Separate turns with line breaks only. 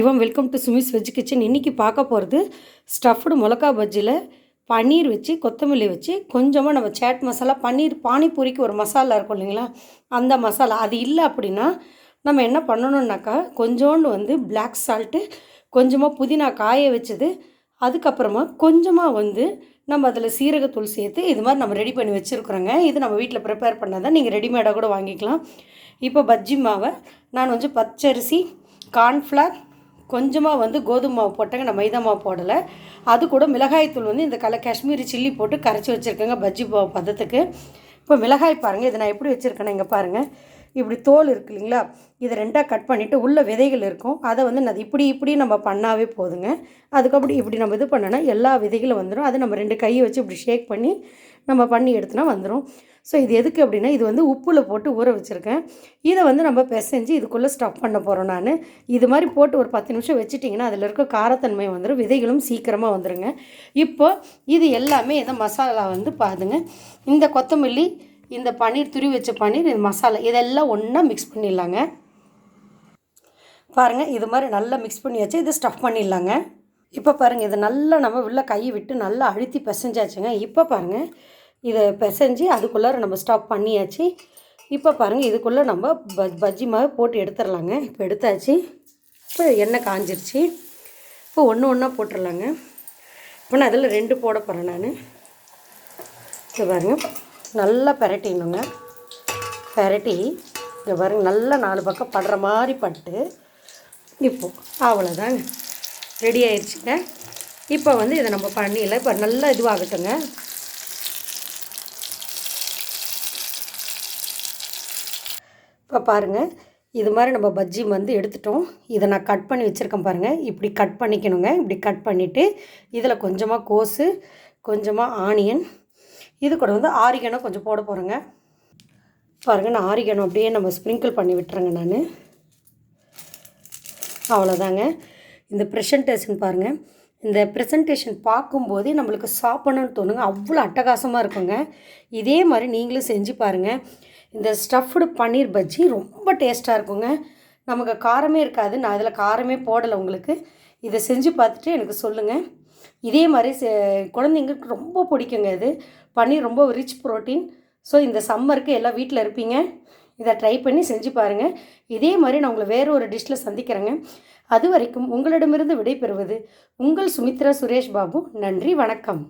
இவன் welcome to Sumi's veg kitchen இன்றைக்கி பார்க்க போகிறது ஸ்டஃப்டு மிளகா பஜ்ஜியில் பன்னீர் வச்சு கொத்தமல்லி வச்சு கொஞ்சமாக நம்ம சேட் மசாலா பன்னீர் பானிபூரிக்கு ஒரு மசாலா இருக்கும் இல்லைங்களா? அந்த மசாலா. அது இல்லை அப்படின்னா நம்ம என்ன பண்ணணுன்னாக்கா கொஞ்சோண்டு வந்து பிளாக் சால்ட்டு கொஞ்சமாக புதினா காய வச்சது அதுக்கப்புறமா கொஞ்சமாக வந்து நம்ம அதில் சீரகத்தூள் சேர்த்து இது மாதிரி நம்ம ரெடி பண்ணி வச்சுருக்குறோங்க. இது நம்ம வீட்டில் ப்ரிப்பேர் பண்ணால் தான் நீங்கள் ரெடிமேடாக கூட வாங்கிக்கலாம். இப்போ பஜ்ஜி மாவை நான் வந்து பச்சரிசி கார்ன்ஃப்ளவர் கொஞ்சமாக வந்து கோதுமை மாவு போட்டேங்க நான் மைதா மாவு போடலை. அது கூட மிளகாய்த்தூள் வந்து இந்த கலர் காஷ்மீரி சில்லி போட்டு கரைச்சி வச்சுருக்கேங்க பஜ்ஜி மாவு பதத்துக்கு. இப்போ மிளகாய் பாருங்கள் இதை நான் எப்படி வச்சுருக்கேன்னா இங்கே பாருங்கள் இப்படி தோல் இருக்கு இல்லைங்களா? இதை ரெண்டாக கட் பண்ணிவிட்டு உள்ளே விதைகள் இருக்கும். அதை வந்து நான் இப்படி இப்படி நம்ம பண்ணாவே போதுங்க. அதுக்கப்புறம் இப்படி நம்ம இது பண்ணோன்னா எல்லா விதைகளும் வந்துடும் அதை நம்ம ரெண்டு கையை வச்சு இப்படி ஷேக் பண்ணி நம்ம பண்ணி எடுத்தோன்னா வந்துடும் ஸோ இது எதுக்கு அப்படின்னா இது வந்து உப்பில் போட்டு ஊற வச்சுருக்கேன். இதை வந்து நம்ம பிசைஞ்சு இதுக்குள்ளே ஸ்டஃப் பண்ண போகிறோம் நான். இது மாதிரி போட்டு ஒரு பத்து நிமிஷம் வச்சுட்டிங்கன்னா அதில் இருக்க காரத்தன்மை வந்துடும் விதைகளும் சீக்கிரமாக வந்துடுங்க இப்போ இது எல்லாமே இதை மசாலா வந்து பாருங்க. இந்த கொத்தமல்லி இந்த பன்னீர் துரி வச்ச பன்னீர் இந்த மசாலா இதெல்லாம் ஒன்றா மிக்ஸ் பண்ணிடலாங்க. பாருங்கள் இது மாதிரி நல்லா மிக்ஸ் பண்ணி வச்சு இதை ஸ்டஃப் பண்ணிடலாங்க. இப்போ பாருங்கள் இதை நல்லா நம்ம உள்ள கையை விட்டு நல்லா அழுத்தி பிசைஞ்சாச்சுங்க. இப்போ பாருங்கள் இதை பிசைஞ்சு அதுக்குள்ளார நம்ம ஸ்டஃப் பண்ணியாச்சு. இப்போ பாருங்கள் இதுக்குள்ளே நம்ம பஜ் பஜ்ஜி மாதிரி போட்டு எடுத்துடலாங்க. இப்போ எடுத்தாச்சு. இப்போ எண்ணெய் காஞ்சிருச்சு. இப்போ ஒன்று ஒன்றா போட்டுடலாங்க. இப்போ நான் அதில் ரெண்டு போட போகிறேன் நான். இப்போ பாருங்கள் நல்லா பெரட்டிடணுங்க. பெரட்டி இங்கே பாருங்க நல்லா நாலு பக்கம் படுற மாதிரி பட்டு. இப்போது அவ்வளோதாங்க ரெடி ஆயிடுச்சுங்க இப்போ வந்து இதை நம்ம பண்ணியில் இப்போ நல்லா இதுவாகட்டுங்க. இப்போ பாருங்கள் இது மாதிரி நம்ம பஜ்ஜி வந்து எடுத்துட்டோம். இதை நான் கட் பண்ணி வச்சுருக்கேன் பாருங்கள் இப்படி கட் பண்ணிக்கணுங்க. இப்படி கட் பண்ணிவிட்டு இதில் கொஞ்சமாக கோஸு கொஞ்சமாக ஆனியன் இது கூட வந்து ஆரிகனம் கொஞ்சம் போட போகிறேங்க பாருங்கள் நான் ஆரிகணம் அப்படியே நம்ம ஸ்ப்ரிங்கிள் பண்ணி விட்டுறேங்க நான். அவ்வளோதாங்க இந்த ப்ரெசன்டேஷன் பாருங்கள் இந்த ப்ரெசன்டேஷன் பார்க்கும்போதே நம்மளுக்கு சாப்பிடணும்னு தோணுங்க. அவ்வளோ அட்டகாசமாக இருக்குங்க. இதே மாதிரி நீங்களும் செஞ்சு பாருங்கள் இந்த ஸ்டஃப்டு பன்னீர் பஜ்ஜி ரொம்ப டேஸ்ட்டாக இருக்குங்க. நமக்கு காரமே இருக்காது. நான் அதில் காரமே போடலை உங்களுக்கு. இதை செஞ்சு பார்த்துட்டு எனக்கு சொல்லுங்கள் இதே மாதிரி குழந்தைங்களுக்கு ரொம்ப பிடிக்குங்க இது. பன்னீர் ரொம்ப ரிச் ப்ரோட்டீன் ஸோ இந்த சம்மருக்கு எல்லாம் வீட்டில் இருப்பீங்க. இதை ட்ரை பண்ணி செஞ்சு பாருங்கள் இதே மாதிரி நான் உங்களை வேறு ஒரு டிஷ்ஷில் சந்திக்கிறேங்க. அது வரைக்கும் உங்களிடமிருந்து விடைபெறுவது உங்கள் சுமித்ரா சுரேஷ் பாபு. நன்றி வணக்கம்.